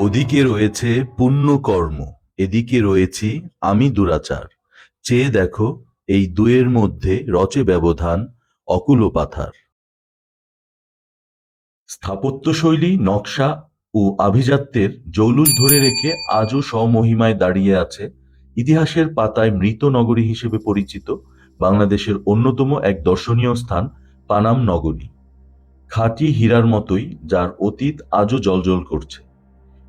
ওদিকে রয়েছে পুণ্যকর্ম, এদিকে রয়েছি আমি দুরাচার। চেয়ে দেখো, এই দুয়ের মধ্যে রচে ব্যবধান অকুল পাথার। স্থাপত্যশৈলী, নকশা ও আভিজাত্যের জৌলুস ধরে রেখে আজও স্বমহিমায় দাঁড়িয়ে আছে ইতিহাসের পাতায় মৃত নগরী হিসেবে পরিচিত বাংলাদেশের অন্যতম এক দর্শনীয় স্থান, পানাম নগরী। খাঁটি হীরার মতোই যার অতীত আজও জলজল করছে।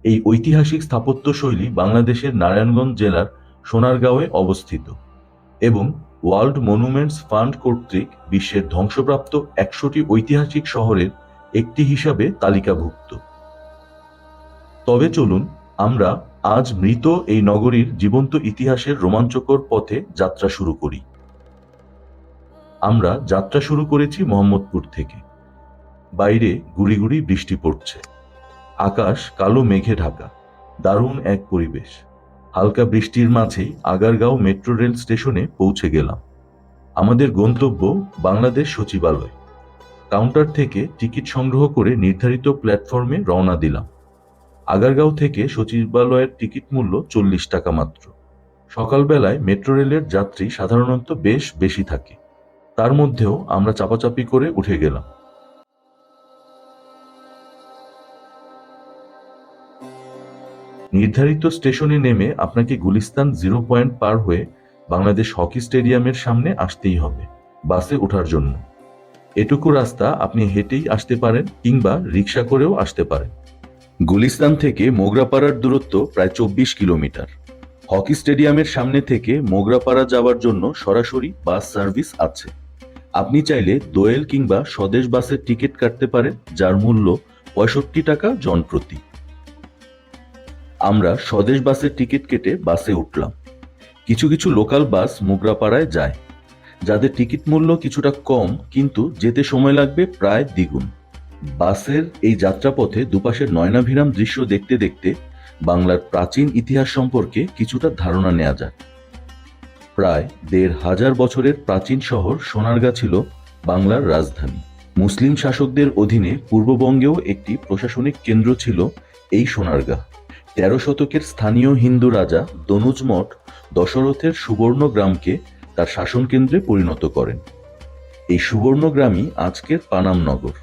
এই ঐতিহাসিক স্থাপত্যশৈলী বাংলাদেশের নারায়ণগঞ্জ জেলার সোনারগাঁওয়ে অবস্থিত এবং ওয়ার্ল্ড মনুমেন্টস ফান্ড কর্তৃক বিশ্বের ধ্বংসপ্রাপ্ত একশোটি ঐতিহাসিক শহরের একটি হিসাবে তালিকাভুক্ত। তবে চলুন আমরা আজ মৃত এই নগরীর জীবন্ত ইতিহাসের রোমাঞ্চকর পথে যাত্রা শুরু করি। আমরা যাত্রা শুরু করেছি মোহাম্মদপুর থেকে। বাইরে গুড়ি গুড়ি বৃষ্টি পড়ছে। আকাশ কালো মেঘে ঢাকা। দারুণ এক পরিবেশ। হালকা বৃষ্টির মাঝেই আগারগাঁও মেট্রো রেল স্টেশনে পৌঁছে গেলাম। আমাদের গন্তব্য বাংলাদেশ সচিবালয়। কাউন্টার থেকে টিকিট সংগ্রহ করে নির্ধারিত প্ল্যাটফর্মে রওনা দিলাম। আগারগাঁও থেকে সচিবালয়ের টিকিট মূল্য চল্লিশ টাকা মাত্র। সকালবেলায় মেট্রো রেলের যাত্রী সাধারণত বেশ বেশি থাকে। তার মধ্যেও আমরা চাপাচাপি করে উঠে গেলাম। নির্ধারিত স্টেশনে নেমে আপনাকে গুলিস্তান জিরো পয়েন্ট পার হয়ে বাংলাদেশ হকি স্টেডিয়ামের সামনে আসতেই হবে, বাসে ওঠার জন্য। এটুকু রাস্তা আপনি হেঁটেই আসতে পারেন কিংবা রিক্সা করেও আসতে পারেন। গুলিস্তান থেকে মোগরাপাড়ার দূরত্ব প্রায় চব্বিশ কিলোমিটার। হকি স্টেডিয়ামের সামনে থেকে মোগরাপাড়া যাওয়ার জন্য সরাসরি বাস সার্ভিস আছে। আপনি চাইলে দোয়েল কিংবা স্বদেশ বাসের টিকিট কাটতে পারেন, যার মূল্য পঁয়ষট্টি টাকা জনপ্রতি। আমরা স্বদেশ বাসের টিকিট কেটে বাসে উঠলাম। কিছু কিছু লোকাল বাস মোগরাপাড়ায় যায়। যাদের টিকিট মূল্য কিছুটা কম, কিন্তু যেতে সময় লাগবে প্রায় দ্বিগুণ। বাসের এই যাত্রাপথে দুপাশের নয়নাভিরাম দৃশ্য দেখতে দেখতে বাংলার প্রাচীন ইতিহাস সম্পর্কে কিছুটা ধারণা নেওয়া যায় প্রায় দেড় হাজার বছরের প্রাচীন শহর সোনারগাঁ ছিল বাংলার রাজধানী। মুসলিম শাসকদের অধীনে পূর্ববঙ্গেও একটি প্রশাসনিক কেন্দ্র ছিল এই সোনারগাঁ। তেরো শতকের স্থানীয় হিন্দু রাজা দনুজ মঠ দশরথের সুবর্ণ গ্রামকে তার শাসন কেন্দ্রে পরিণত করেন। এই সুবর্ণ গ্রামই আজকের পানাম নগর।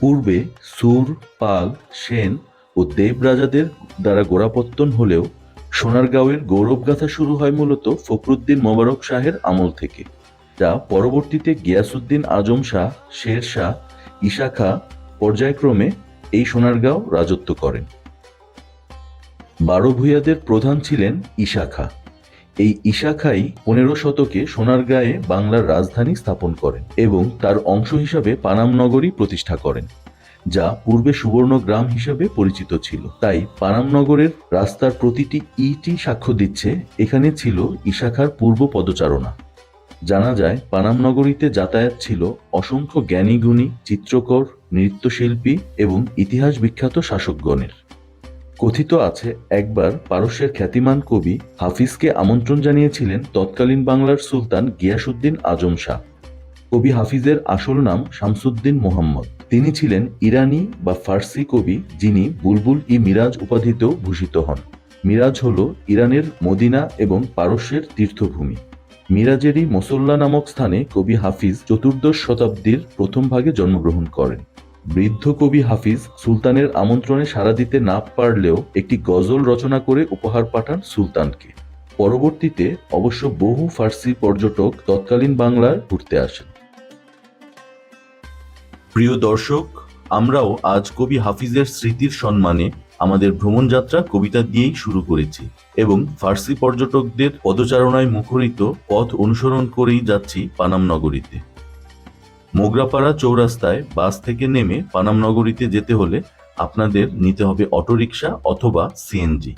পূর্বে সুর, পাল, সেন ও দেব রাজাদের দ্বারা গোড়াপত্তন হলেও সোনারগাঁওয়ের গৌরবগাথা শুরু হয় মূলত ফখরুদ্দিন মোবারক শাহের আমল থেকে, যা পরবর্তীতে গিয়াসুদ্দিন আজম শাহ, শের শাহ, ঈশা খা পর্যায়ক্রমে এই সোনারগাঁও রাজত্ব করেন। বারো ভূঁইয়াদের প্রধান ছিলেন ঈশা খা এই ঈশা খাই পনেরো শতকে সোনারগাঁয়ে বাংলার রাজধানী স্থাপন করেন এবং তার অংশ হিসাবে পানাম নগরী প্রতিষ্ঠা করেন, যা পূর্বে সুবর্ণ গ্রাম হিসেবে পরিচিত ছিল। তাই পানাম নগরের রাস্তার প্রতিটি ইটি সাক্ষ্য দিচ্ছে, এখানে ছিল ঈশাখার পূর্ব পদচারণা। জানা যায়, পানাম নগরীতে যাতায়াত ছিল অসংখ্য জ্ঞানীগুণী, চিত্রকর, নৃত্যশিল্পী এবং ইতিহাস বিখ্যাত শাসকগণের। কথিত আছে, একবার পারস্যের খ্যাতিমান কবি হাফিজকে আমন্ত্রণ জানিয়েছিলেন তৎকালীন বাংলার সুলতান গিয়াসুদ্দিন আজম শাহ। কবি হাফিজের আসল নাম শামসুদ্দিন মোহাম্মদ। তিনি ছিলেন ইরানি বা ফার্সি কবি যিনি বুলবুল ই মিরাজ উপাধিতেও ভূষিত হন। মিরাজ হল ইরানের মদিনা এবং পারস্যের তীর্থভূমি। মিরাজেরই মোসল্লা নামক স্থানে কবি হাফিজ চতুর্দশ শতাব্দীর প্রথম ভাগে জন্মগ্রহণ করেন। বৃদ্ধ কবি হাফিজ সুলতানের আমন্ত্রণে সাড়া দিতে না পারলেও একটি গজল রচনা করে উপহার পাঠান সুলতানকে। পরবর্তীতে অবশ্য বহু ফার্সি পর্যটক তৎকালীন বাংলার ঘুরতে আসেন। প্রিয় দর্শক, আমরাও আজ কবি হাফিজের স্মৃতির সম্মানে আমাদের ভ্রমণযাত্রা কবিতা দিয়েই শুরু করেছি এবং ফার্সি পর্যটকদের পদচারণায় মুখরিত পথ অনুসরণ করেই যাচ্ছি পানাম নগরীতে। মোগরাপাড়া চৌরাস্তায় বাস থেকে নেমে পানাম নগরীতে যেতে হলে আপনাদের নিতে হবে অটোরিকশা অথবা সিএনজি।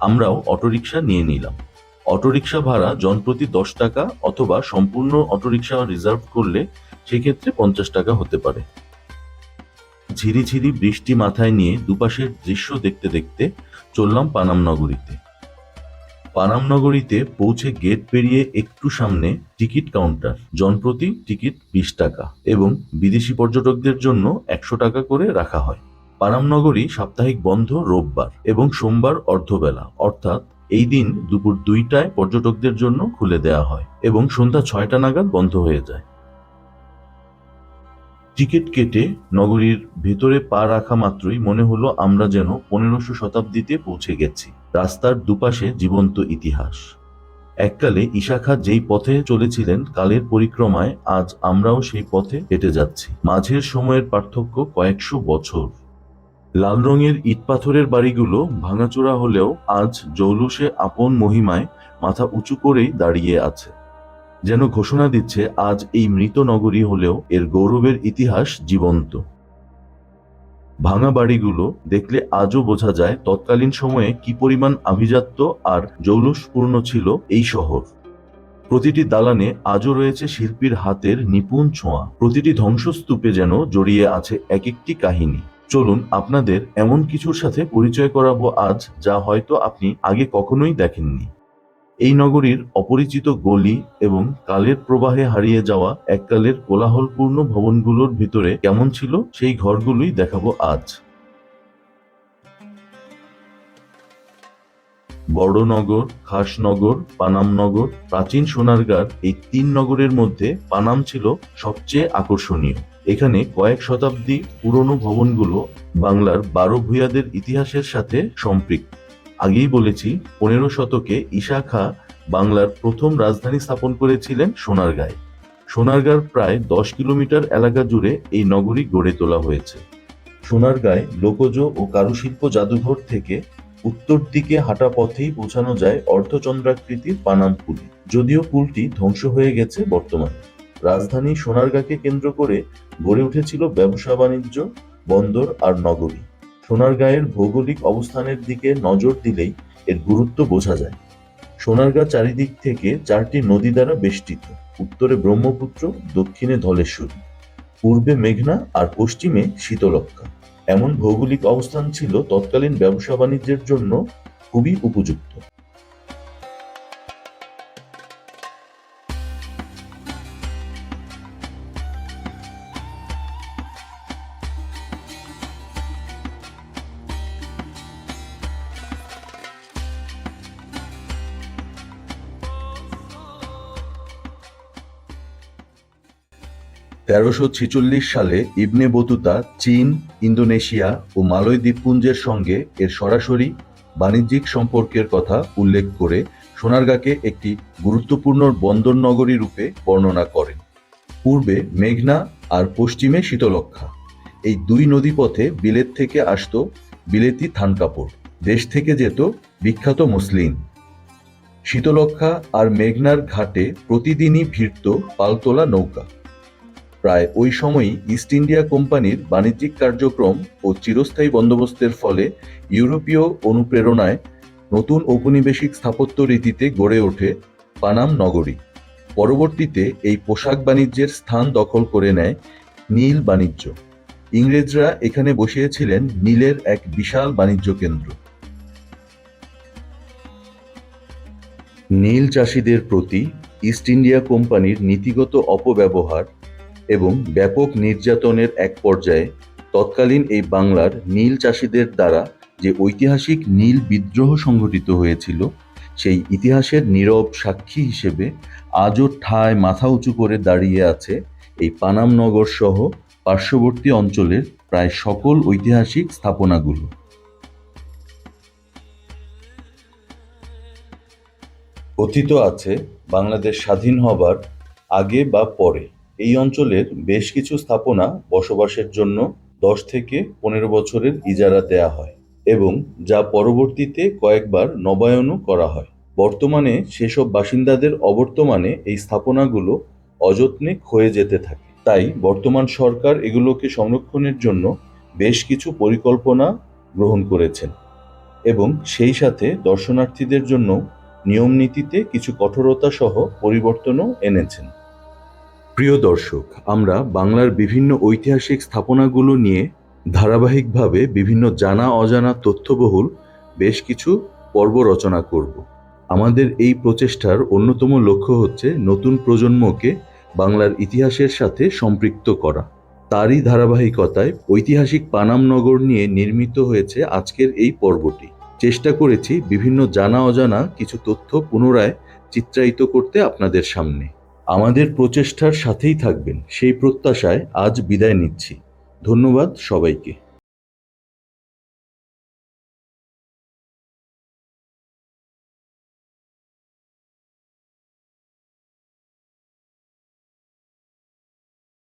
আমরাও অটোরিকশা নিয়ে নিলাম। অটোরিকশা ভাড়া জনপ্রতি দশ টাকা অথবা সম্পূর্ণ অটোরিকশা রিজার্ভ করলে সেক্ষেত্রে পঞ্চাশ টাকা হতে পারে। ঝিরিঝিরি বৃষ্টি মাথায় নিয়ে দুপাশের দৃশ্য দেখতে দেখতে চললাম পানাম নগরীতে। পানাম নগরীতে পৌঁছে গেট পেরিয়ে একটু সামনে টিকিট কাউন্টার জনপ্রতি টিকিট বিশ টাকা এবং বিদেশি পর্যটকদের জন্য একশো টাকা করে রাখা হয়। পানাম নগরী সাপ্তাহিক বন্ধ রোববার এবং সোমবার অর্ধবেলা, অর্থাৎ এই দিন দুপুর দুইটায় পর্যটকদের জন্য খুলে দেওয়া হয় এবং সন্ধ্যা ছয়টা নাগাদ বন্ধ হয়ে যায়। টিকিট কেটে নগরীর ভেতরে পা রাখা মাত্রই মনে হলো আমরা যেন পনেরোশো শতাব্দীতে পৌঁছে গেছি। রাস্তার দুপাশে জীবন্ত ইতিহাস। এককালে ইশাখা যেই পথে চলেছিলেন, কালের পরিক্রমায় আজ আমরাও সেই পথে হেঁটে যাচ্ছি। মাঝের সময়ের পার্থক্য কয়েকশো বছর। লাল রঙের ইটপাথরের বাড়িগুলো ভাঙাচোরা হলেও আজ জৌলুসে আপন মহিমায় মাথা উঁচু করেই দাঁড়িয়ে আছে। যেন ঘোষণা দিচ্ছে, আজ এই মৃত নগরী হলেও এর গৌরবের ইতিহাস জীবন্ত। ভাঙা বাড়িগুলো দেখলে আজও বোঝা যায় তৎকালীন সময়ে কি পরিমাণ আভিজাত্য আর জৌলুসপূর্ণ ছিল এই শহর। প্রতিটি দালানে আজও রয়েছে শিল্পীর হাতের নিপুণ ছোঁয়া। প্রতিটি ধ্বংসস্তূপে যেন জড়িয়ে আছে এক একটি কাহিনী। চলুন আপনাদের এমন কিছুর সাথে পরিচয় করাবো আজ যা হয়তো আপনি আগে কখনোই দেখেননি। এই নগরীর অপরিচিত গলি এবং কালের প্রবাহে হারিয়ে যাওয়া এককালের কোলাহলপূর্ণ ভবনগুলোর ভিতরে কেমন ছিল, সেই ঘরগুলোই দেখাবো আজ। বড়নগর, খাসনগর, পানামনগর, প্রাচীন সোনারগাঁর এই তিন নগরের মধ্যে পানাম ছিল সবচেয়ে আকর্ষণীয়। এখানে কয়েক শতাব্দী পুরনো ভবনগুলো বাংলার বারো ভূয়াদের ইতিহাসের সাথে সম্পৃক্ত। আগেই বলেছি, পনেরো শতকে ঈশা খাঁ বাংলার প্রথম রাজধানী স্থাপন করেছিলেন সোনারগাঁয়ে। সোনারগাঁর প্রায় দশ কিলোমিটার এলাকা জুড়ে এই নগরী গড়ে তোলা হয়েছে। সোনারগাঁয় লোকজ ও কারুশিল্প জাদুঘর থেকে উত্তর দিকে হাঁটা পথেই পৌঁছানো যায় অর্ধচন্দ্রাকৃতির পানাম পুল। যদিও পুলটি ধ্বংস হয়ে গেছে বর্তমানে। রাজধানী সোনারগাঁকে কেন্দ্র করে গড়ে উঠেছিল ব্যবসা বাণিজ্য বন্দর আর নগরী। সোনারগাঁয়ের ভৌগোলিক অবস্থানের দিকে নজর দিলেই এর গুরুত্ব বোঝা যায়। সোনারগাঁ চারিদিক থেকে চারটি নদী দ্বারা বেষ্টিত। উত্তরে ব্রহ্মপুত্র, দক্ষিণে ধলেশ্বরী। পূর্বে মেঘনা আর পশ্চিমে শীতলক্ষা এমন ভৌগোলিক অবস্থান ছিল তৎকালীন ব্যবসা বাণিজ্যের জন্য খুবই উপযুক্ত। তেরোশো ছেচল্লিশ সালে ইবনে বতুতা চীন, ইন্দোনেশিয়া ও মালয় দ্বীপপুঞ্জের সঙ্গে এর সরাসরি বাণিজ্যিক সম্পর্কের কথা উল্লেখ করে সোনারগাঁকে একটি গুরুত্বপূর্ণ বন্দর নগরী রূপে বর্ণনা করেন। পূর্বে মেঘনা আর পশ্চিমে শীতলক্ষা এই দুই নদীপথে বিলেত থেকে আসত বিলেতি থান কাপড়। দেশ থেকে যেত বিখ্যাত মুসলিম শীতলক্ষা আর মেঘনার ঘাটে প্রতিদিনই ভিড়ত পালতোলা নৌকা। প্রায় ওই সময়ই ইস্ট ইন্ডিয়া কোম্পানির বাণিজ্যিক কার্যক্রম ও চিরস্থায়ী বন্দোবস্তের ফলে ইউরোপীয় অনুপ্রেরণায় নতুন ঔপনিবেশিক স্থাপত্য রীতিতে গড়ে ওঠে পানাম নগরী। পরবর্তীতে এই পোশাক বাণিজ্যের স্থান দখল করে নেয় নীল বাণিজ্য। ইংরেজরা এখানে বসিয়েছিলেন নীলের এক বিশাল বাণিজ্য কেন্দ্র। নীল চাষিদের প্রতি ইস্ট ইন্ডিয়া কোম্পানির নীতিগত অপব্যবহার এবং ব্যাপক নির্যাতনের এক পর্যায়ে তৎকালীন এই বাংলার নীল চাষিদের দ্বারা যে ঐতিহাসিক নীল বিদ্রোহ সংঘটিত হয়েছিল, সেই ইতিহাসের নীরব সাক্ষী হিসেবে আজও ঠায় মাথা উঁচু করে দাঁড়িয়ে আছে এই পানাম নগর সহ পার্শ্ববর্তী অঞ্চলের প্রায় সকল ঐতিহাসিক স্থাপনাগুলো। কথিত আছে, বাংলাদেশ স্বাধীন হবার আগে বা পরে। এই অঞ্চলের বেশ কিছু স্থাপনা বসবাসের জন্য দশ থেকে পনেরো বছরের ইজারা দেয়া হয় এবং যা পরবর্তীতে কয়েকবার নবায়নও করা হয়। বর্তমানে সেসব বাসিন্দাদের অবর্তমানে এই স্থাপনাগুলো অযত্নে ক্ষয়ে যেতে থাকে। তাই বর্তমান সরকার এগুলোকে সংরক্ষণের জন্য বেশ কিছু পরিকল্পনা গ্রহণ করেছেন এবং সেই সাথে দর্শনার্থীদের জন্য নিয়ম নীতিতে কিছু কঠোরতা সহ পরিবর্তনও এনেছেন। প্রিয় দর্শক, আমরা বাংলার বিভিন্ন ঐতিহাসিক স্থাপনাগুলো নিয়ে ধারাবাহিকভাবে বিভিন্ন জানা অজানা তথ্যবহুল বেশ কিছু পর্ব রচনা করব। আমাদের এই প্রচেষ্টার অন্যতম লক্ষ্য হচ্ছে নতুন প্রজন্মকে বাংলার ইতিহাসের সাথে সম্পৃক্ত করা। তারই ধারাবাহিকতায় ঐতিহাসিক পানাম নগর নিয়ে নির্মিত হয়েছে আজকের এই পর্বটি। চেষ্টা করেছি বিভিন্ন জানা অজানা কিছু তথ্য পুনরায় চিত্রায়িত করতে আপনাদের সামনে। আমাদের প্রচেষ্টার সাথেই থাকবেন। সেই প্রত্যাশায় আজ বিদায় নিচ্ছি। ধন্যবাদ সবাইকে।